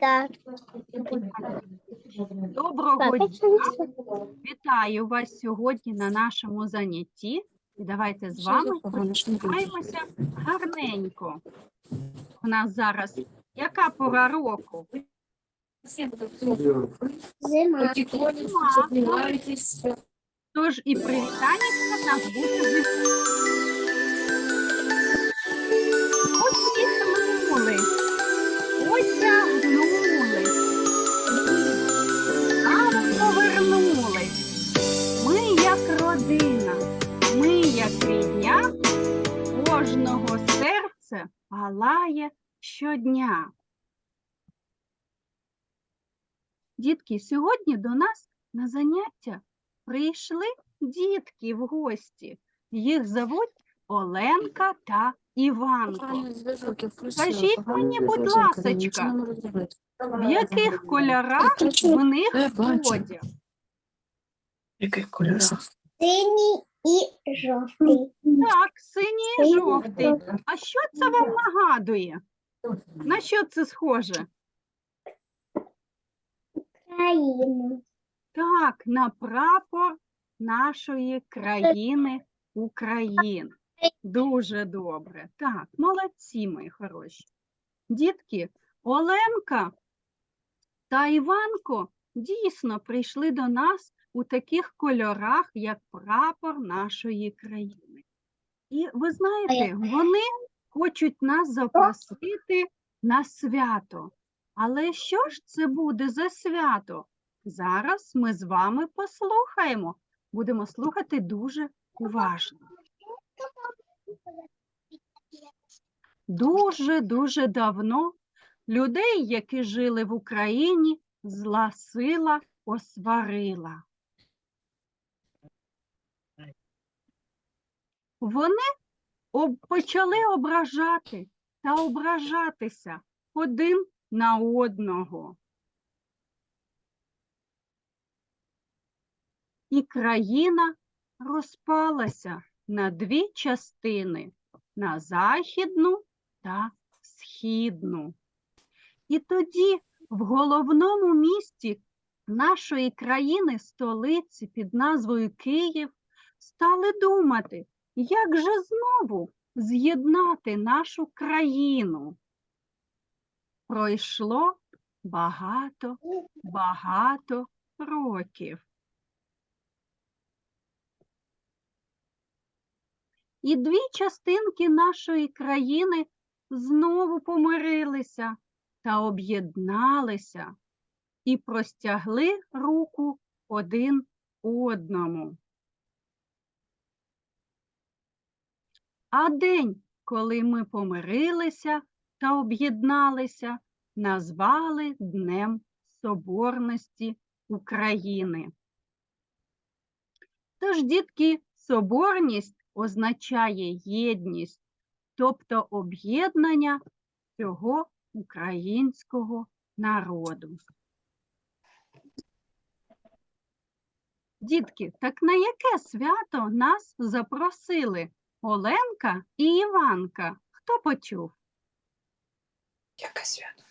Так. Доброго Так, дня! Вітаю вас сьогодні на нашому занятті. І давайте з вами пограємося гарненько. У нас зараз яка пора року? Зима. Тож і привітання в нас буде з Посміхнули, осягнули, серце палає щодня. Дітки, сьогодні до нас на заняття прийшли дітки в гості. Їх зовуть Оленка та Іванко. Скажіть мені, будь ласочка, В яких кольорах в них одяг? Яких кольорів? Синій і жовтий. Так, синій і жовтий. А що це вам нагадує? На що це схоже? Країна. Так, на прапор нашої країни України. Дуже добре. Так, молодці, мої хороші. Дітки, Оленка та Іванко дійсно прийшли до нас у таких кольорах, як прапор нашої країни. І ви знаєте, вони хочуть нас запросити на свято. Але що ж це буде за свято? Зараз ми з вами послухаємо. Будемо слухати дуже уважно. Дуже-дуже давно людей, які жили в Україні, зла сила осварила. Вони об- почали ображати та ображатися один на одного. І країна розпалася на дві частини на західну та східну. І тоді в головному місті нашої країни, столиці під назвою Київ, стали думати, як же знову з'єднати нашу країну. Пройшло багато, багато років. І дві частинки нашої країни знову помирилися та об'єдналися і простягли руку один одному. А день, коли ми помирилися та об'єдналися, назвали Днем Соборності України. Тож, дітки, соборність означає єдність, тобто об'єднання цього українського народу. Дітки, так на яке свято нас запросили Оленка і Іванка? Хто почув? Яке свято?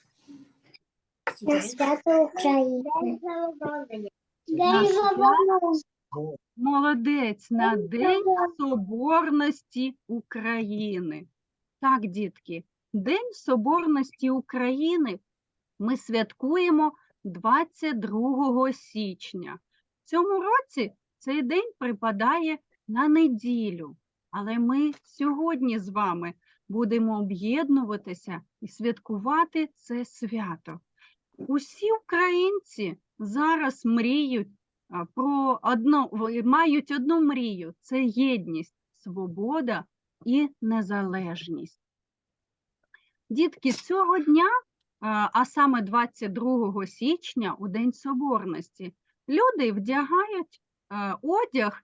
На свято України. На свято Молодець на День Соборності України. Так, дітки, День Соборності України ми святкуємо 22 січня. В цьому році цей день припадає на неділю, але ми сьогодні з вами будемо об'єднуватися і святкувати це свято. Усі українці зараз мріють про одно, в- мають одну мрію це єдність, свобода і незалежність. Дітки, цього дня, а саме 22 січня, у День Соборності, люди вдягають одяг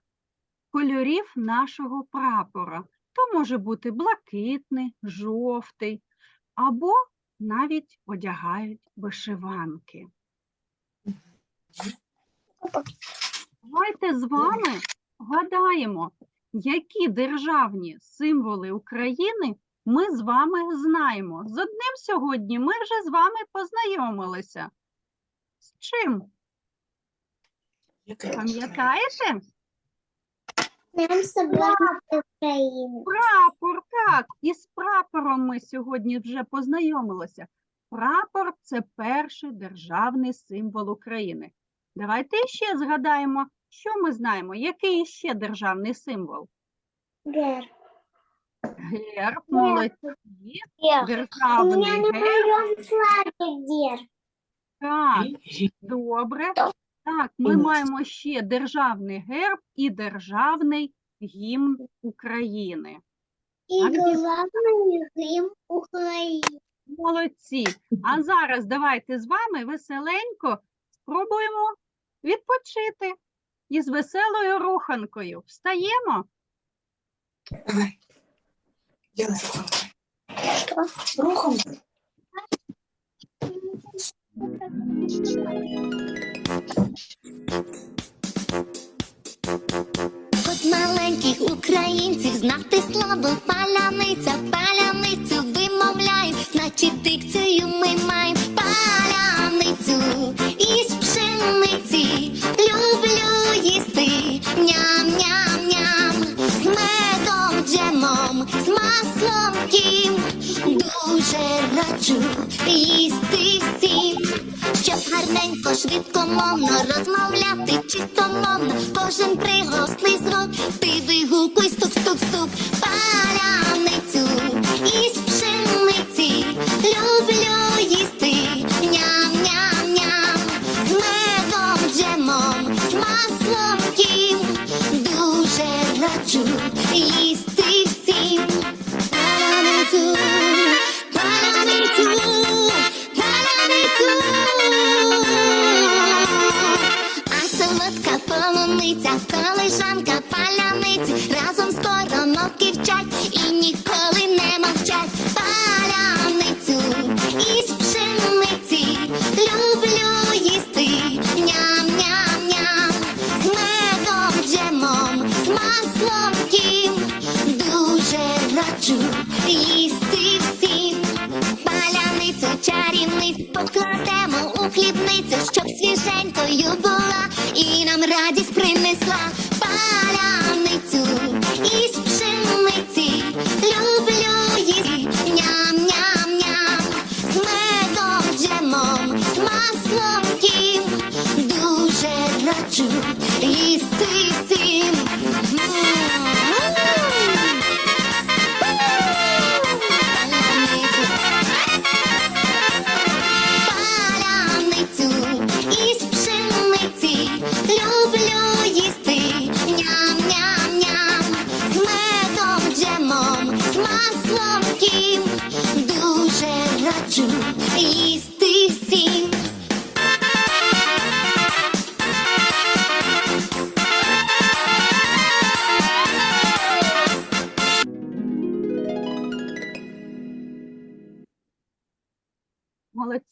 кольорів нашого прапора. То може бути блакитний, жовтий, або навіть одягають вишиванки. Давайте з вами гадаємо, які державні символи України ми з вами знаємо. З одним сьогодні ми вже з вами познайомилися. З чим? Пам'ятаєте? Нам Україну. Прапор, так. І з прапором ми сьогодні вже познайомилися. Прапор це перший державний символ України. Давайте ще згадаємо, що ми знаємо, який ще державний символ? Гер. Герб, молодці, Гер. У державний меня на герб. моем флаге гер. Так, добре. Так. Ми маємо ще державний герб і державний гімн України. И А где- главный гимн Украины. Молодці. А зараз давайте з вами веселенько спробуємо відпочити із веселою руханкою. Встаємо? Давай. Делай рухом. Что? Рухом. От маленьких українців знати слово паляниця, паляницю вимовляємо, значить дикцію ми маємо паляницю із пшениці. Люблю їсти ням-ням-ням, з медом, джемом, з маслом тім. Дуже раджу їсти всім. Щоб гарненько, швидко, мовно розмовляти чистомовно, кожен приголосний звук, ти вигукуй стук, стук, стук, паляницю із пшениці, люблю їсти, ням-ням-ням, з джемом, з дуже раджу їсти колежанка паляниці, разом скоро вчать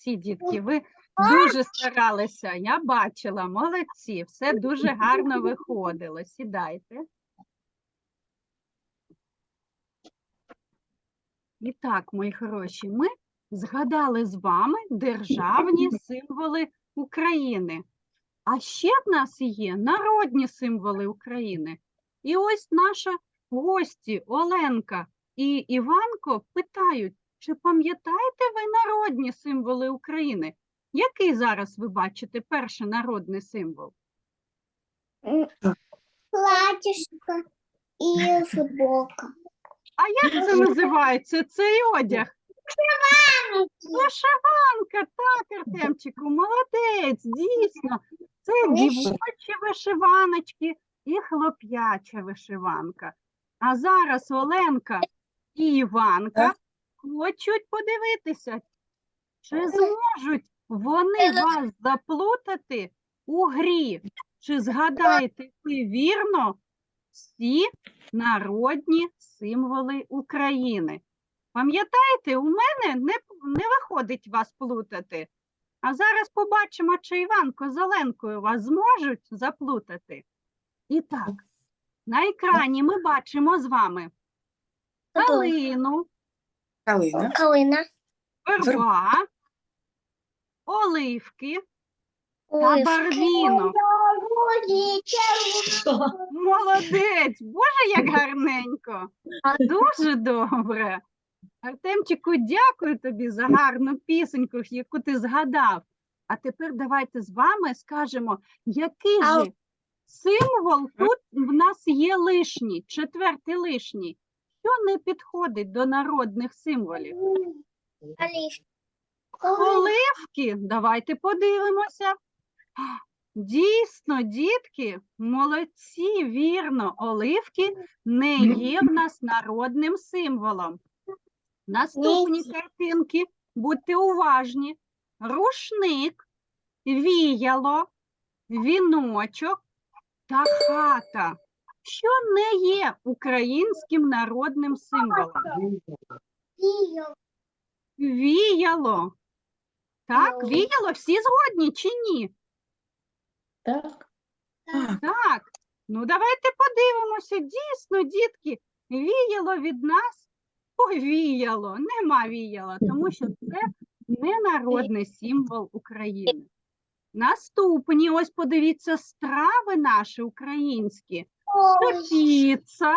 Молодці, дітки, ви дуже старалися. Я бачила, молодці, все дуже гарно виходило. Сідайте. І так, мої хороші, ми згадали з вами державні символи України. А ще в нас є народні символи України. І ось наша гості Оленка і Іванко питають, чи пам'ятаєте ви народні символи України? Який зараз ви бачите перший народний символ? Платьишко и футболка. А як це називається цей одяг? Вишиванка, так, Артемчику, молодець, дійсно. Це дівочі вишиваночки і хлоп'яча вишиванка. А зараз Оленка і Іванка хочуть подивитися, чи зможуть вони вас заплутати у грі. Чи згадаєте ви вірно всі народні символи України? Пам'ятаєте, у мене не, не виходить вас плутати. А зараз побачимо, чи Іванко з вас зможуть заплутати. І так, на екрані ми бачимо з вами калину, Калина. Калина. верба, оливки та барвінок. Молодець! Боже, як гарненько! Дуже добре. Артемчику, дякую тобі за гарну пісеньку, яку ти згадав. А тепер давайте з вами скажемо, який же символ тут в нас є лишній, четвертий лишній. Що не підходить до народних символів? Оливки. Оливки, давайте подивимося. Дійсно, дітки, молодці, вірно, оливки не є в нас народним символом. Наступні картинки, будьте уважні. Рушник, віяло, віночок та хата. Що не є українським народним символом? Віяло. Так, Віяло. всі згодні чи ні? Так. Так, ну давайте подивимося. Дійсно, дітки, віяло від нас повіяло. Нема віяла, тому що це не народний символ України. Наступні, ось подивіться, страви наші українські. Це піца,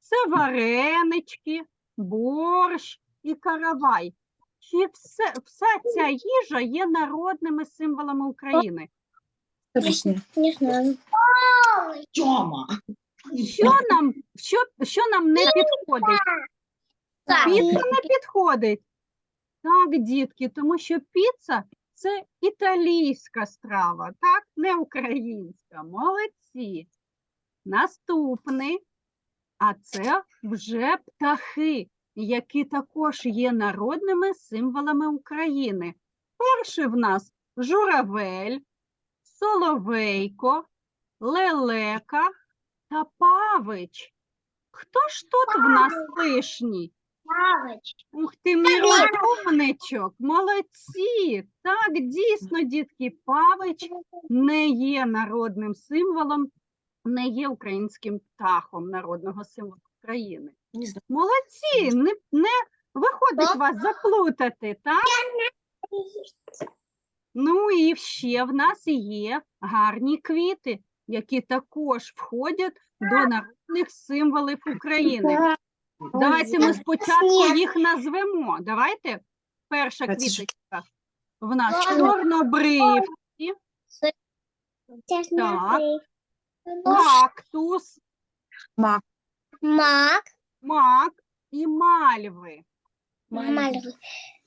це варенички, борщ і каравай. Чи все, вся ця їжа є народними символами України? Не знаю. Тьома. Що нам, що, що нам не підходить? Піца не підходить. Так, дітки, тому що піца це італійська страва, так, не українська. Молодці. Наступний. А це вже птахи, які також є народними символами України. Перший в нас журавель, соловейко, лелека та павич. Хто ж тут в нас лишній? Ух ти, мій розумничок, молодці. Так, дійсно, дітки, павич не є народним символом, не є українським птахом народного символу України. Молодці, не, не виходить вас заплутати, так? Ну і ще в нас є гарні квіти, які також входять до народних символів України. Давайте ми спочатку їх назвемо. Давайте. Перша квіточка в нас Ладно. чорнобрив, Так. Кактус, Мак. Мак. мак і мальви. Мальви.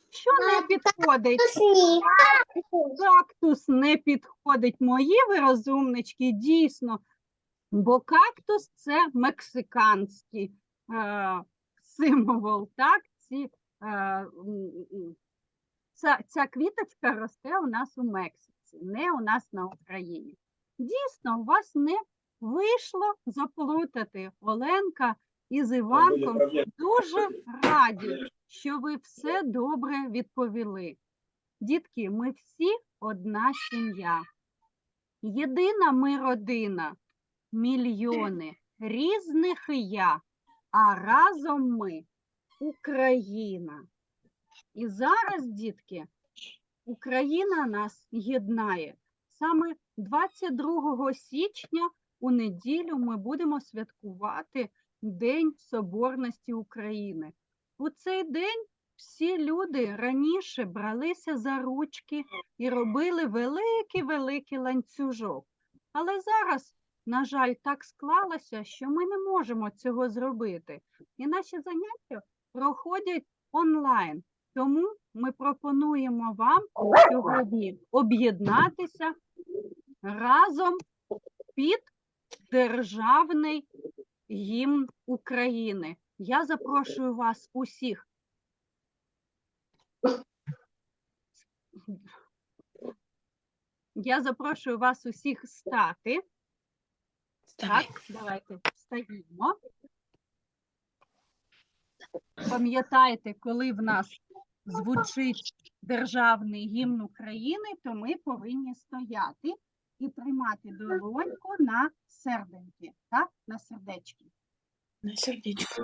Що не підходить? Сніг. Кактус не підходить. Мої ви розумнички, дійсно. Бо кактус це мексиканський е, символ. Так? Ці, е, м, м, ця, ця квіточка росте у нас у Мексиці, не у нас на Україні. Дійсно, у вас не вийшло заплутати Оленка із Іванком. Дуже раді, що ви все добре відповіли. Дітки, ми всі одна сім'я. Єдина ми родина, мільйони різних я, а разом ми Україна. І зараз, дітки, Україна нас єднає. Саме 22 січня у неділю ми будемо святкувати День Соборності України. У цей день всі люди раніше бралися за ручки і робили великий-великий ланцюжок. Але зараз, на жаль, так склалося, що ми не можемо цього зробити. І наші заняття проходять онлайн. Тому ми пропонуємо вам сьогодні об'єднатися разом під державний гімн України. Я запрошую вас усіх. Я запрошую вас усіх стати. Так, давайте встаємо. Пам'ятайте, коли в нас звучить державний гімн України, то ми повинні стояти і тримати долоньку на серденьки, так? На сердечки. На сердечко.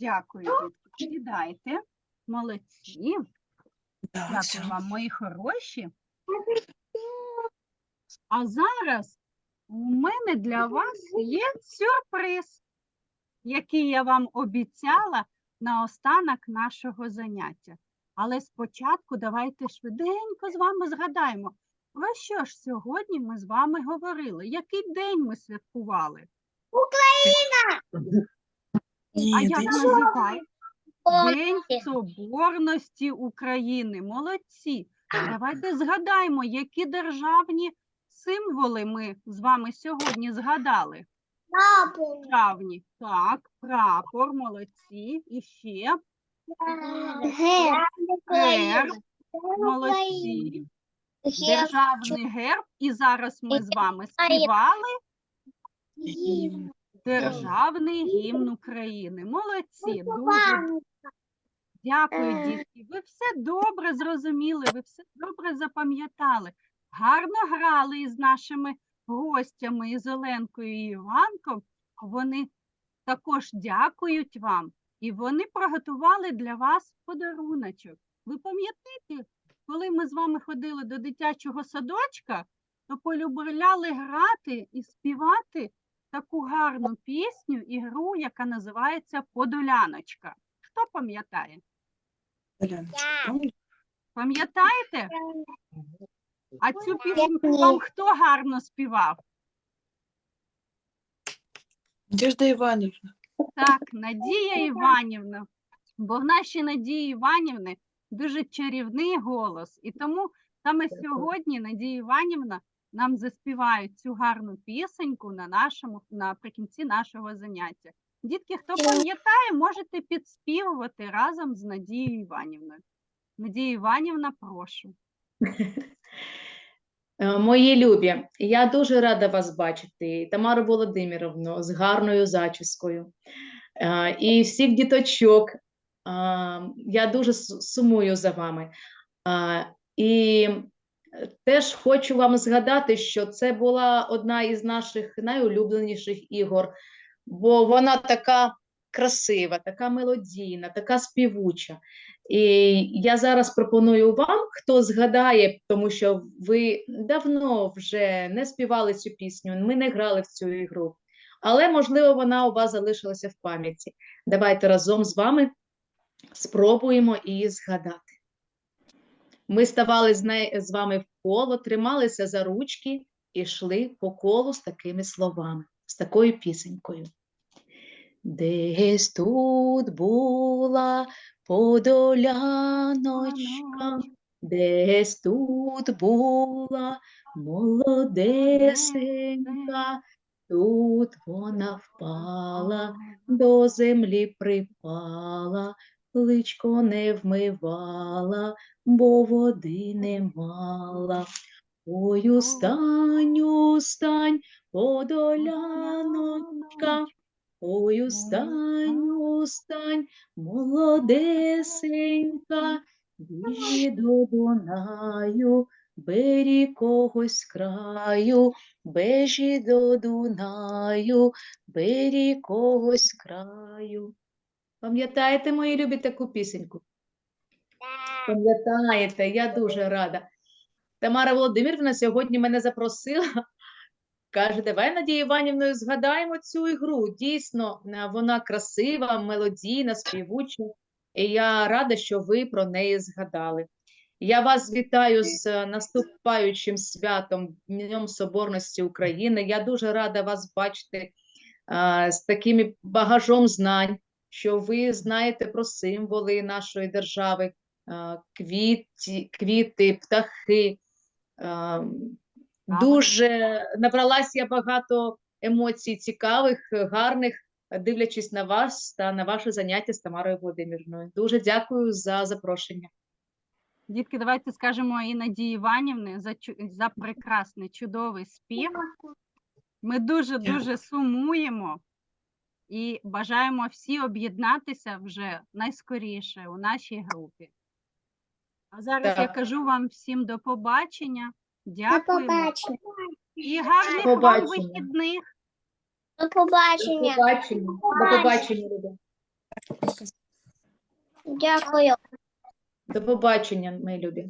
Дякую, дітки. Сідайте. Молодці. Дякую вам, мої хороші. А зараз у мене для вас є сюрприз, який я вам обіцяла на останок нашого заняття. Але спочатку давайте швиденько з вами згадаємо, про що ж сьогодні ми з вами говорили? Який день ми святкували? Ні, А як називає? День Соборності України. Молодці. Давайте згадаємо, які державні символи ми з вами сьогодні згадали. папу. Державні. Так, прапор, молодці. І ще Герб. герб, молодці. Державний герб. І зараз ми з вами співали Гімн. Державний гімн України. Молодці. Дуже Дякую, Е. дітки. Ви все добре зрозуміли, ви все добре запам'ятали. Гарно грали із нашими гостями, із Оленкою і Іванком. Вони також дякують вам, і вони приготували для вас подаруночок. Ви пам'ятаєте, коли ми з вами ходили до дитячого садочка, то полюбляли грати і співати таку гарну пісню і гру, яка називається Подоляночка. Хто пам'ятає? Пам'ятаєте? А цю пісню вам хто гарно співав? Надежда Іванівна. Так, Надія Іванівна. Бо в нашій Надії Іванівни дуже чарівний голос. І тому саме сьогодні Надія Іванівна нам заспіває цю гарну пісеньку на нашому, наприкінці нашого заняття. Дітки, хто пам'ятає, можете підспівувати разом з Надією Іванівною. Надія Іванівна, прошу. Е, Мої любі, я дуже рада вас бачити, Тамару Володимировну, з гарною зачіскою. Е, І всіх діточок. Е, Я дуже сумую за вами. І теж хочу вам згадати, що це була одна із наших найулюбленіших ігор, бо вона така красива, така мелодійна, така співуча. І я зараз пропоную вам, хто згадає, тому що ви давно вже не співали цю пісню, ми не грали в цю ігру, але, можливо, вона у вас залишилася в пам'яті. Давайте разом з вами спробуємо її згадати. Ми ставали з, не- з вами в коло, трималися за ручки і йшли по колу з такими словами, з такою пісенькою. Десь тут була подоляночка, десь тут була молодесенька, тут вона впала, до землі припала, личко не вмивала, бо води не мала. Ой, устань, устань, подоляночка, ой, устань, устань, молодесенька, біжи до Дунаю, бері когось краю, бежі до Дунаю, бері когось краю. Пам'ятаєте, мої любі, таку пісеньку? Пам'ятаєте, я дуже рада. Тамара Володимирівна сьогодні мене запросила. Каже, давай Надія Іванівною згадаємо цю ігру. Дійсно, вона красива, мелодійна, співуча. І я рада, що ви про неї згадали. Я вас вітаю з е, наступаючим святом Днем Соборності України. Я дуже рада вас бачити а, з таким багажом знань, що ви знаєте про символи нашої держави, а, квіті, квіти, птахи. Дуже набралась я багато емоцій цікавих, гарних, дивлячись на вас та на ваше заняття з Тамарою Володимирівною. Дуже дякую за запрошення. Дітки, давайте скажемо Іннаді Іванівни за, за прекрасний, чудовий спів. Ми дуже-дуже сумуємо і бажаємо всі об'єднатися вже найскоріше у нашій групі. А зараз я кажу вам всім до побачення. До побачення. І гарних вам побачення. вихідних. До До побачення. побачення. До побачення, Люда. Дякую. До побачення, мої любі.